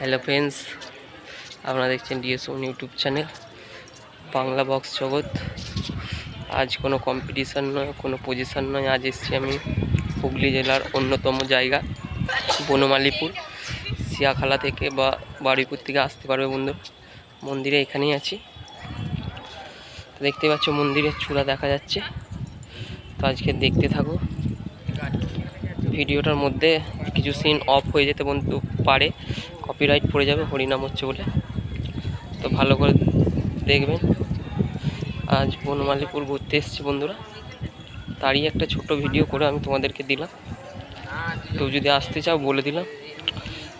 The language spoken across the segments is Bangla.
হ্যালো ফ্রেন্ডস আপনারা দেখছেন ডিএসওন YouTube channel Bangla box Jagat. আজ কোনো কম্পিটিশান নয়, কোনো পজিশান নয়। আজ এসেছি আমি হুগলি জেলার অন্যতম জায়গা, বনমালীপুর সিয়াখালা থেকে বা বারুইপুর থেকে আসতে পারবে বন্ধু। মন্দিরে এখানেই আছি। দেখতে পাচ্ছ মন্দিরের চূড়া দেখা যাচ্ছে। তো আজকে দেখতে থাকো। ভিডিওটার মধ্যে কিছু সিন অফ হয়ে যেতে বন্ধু পারে কপিরাইট পড়ে যাবে, হরিনাম হচ্ছে বলে। তো ভালো করে দেখবেন। আজ বনমালীপুর ঘুরতে এসেছি বন্ধুরা। তারই একটা ছোট ভিডিও করে আমি তোমাদেরকে দিলাম। কেউ যদি আসতে চাও বলে দিলাম।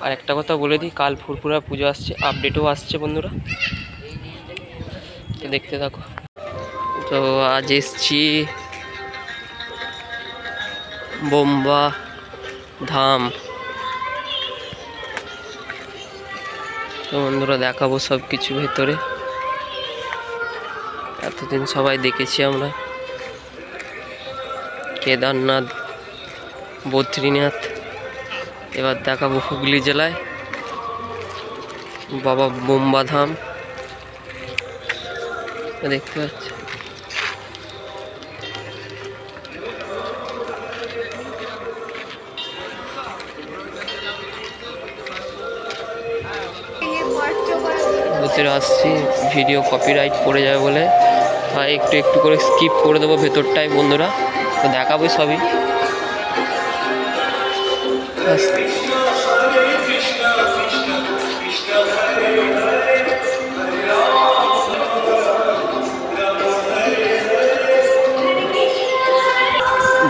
আর একটা কথা বলে দিই, কাল ফুরফুরা পুজো আসছে আপডেটও আসছে বন্ধুরা। তো দেখতে থাকো। তো আজ এসছি বোম্বা ধাম। তো বন্ধুরা, দেখাবো সব কিছু ভেতরে। এতদিন সবাই দেখেছি আমরা। কেদারনাথ, বদ্রীনাথ, এবার দেখাবো হুগলি জেলায়। বাবা বোম্বা ধাম দেখতে পাচ্ছি? ভিতরে আসছি ভিডিও কপিরাইট পড়ে যাবে বলে। একটু একটু করে স্কিপ করে দেবো ভেতরটায় বন্ধুরা। তো দেখাবো সবই।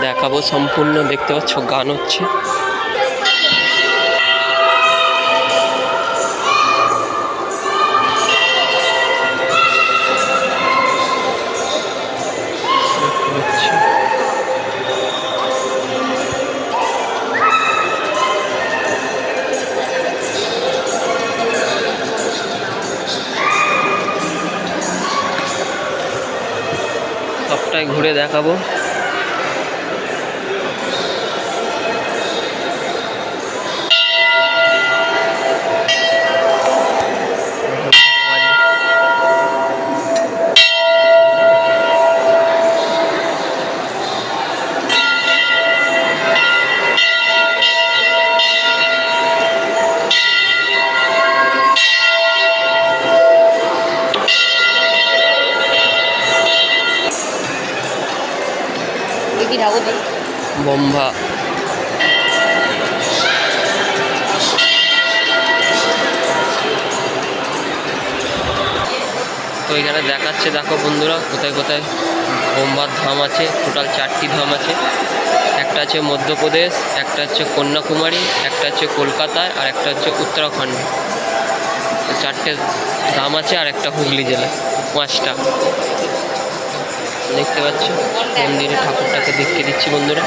দেখাবো সম্পূর্ণ, দেখতে পাচ্ছ, গান হচ্ছে। সবটাই ঘুরে দেখাবো। ঠাকুর বোম্বা তো এখানে দেখাচ্ছে, দেখো বন্ধুরা, কোথায় কোথায় বোম্বার ধাম আছে টোটাল চারটি ধাম আছে। একটা আছে মধ্যপ্রদেশ, একটা হচ্ছে কন্যাকুমারী, একটা হচ্ছে কলকাতায় আর একটা হচ্ছে উত্তরাখণ্ড। চারটে ধাম আছে আর একটা হুগলি জেলায় পাঁচটা। দেখতে পাচ্ছ। মন্দিরে ঠাকুরটাকে দেখতে দিচ্ছি বন্ধুরা।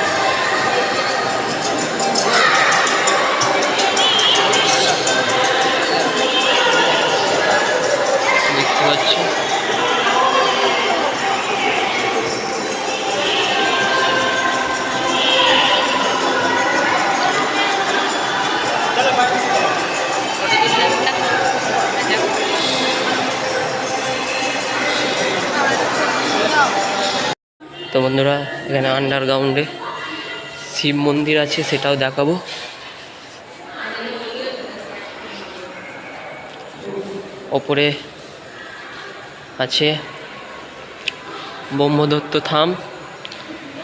তো বন্ধুরা, এখানে আন্ডারগ্রাউন্ডে শিব মন্দির আছে, সেটাও দেখাবো। ওপরে আছে ব্রহ্মদত্ত থাম,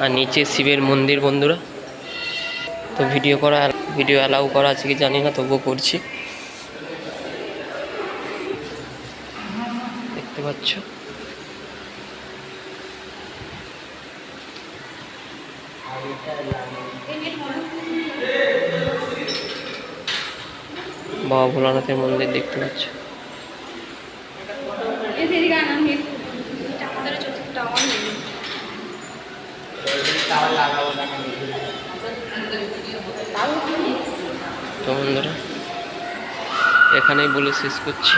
আর নিচে শিবের মন্দির বন্ধুরা। তো ভিডিও করা ভিডিও অ্যালাউ করা আছে কি জানি না, তবুও করছি। দেখতে পাচ্ছ? বাবা ভোলানাথের মন্দির দেখতে পাচ্ছ। তো বন্ধুরা এখানেই বলে শেষ করছি।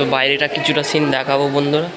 তো বাইরেটা কিছুটা সিন দেখাবো বন্ধুরা।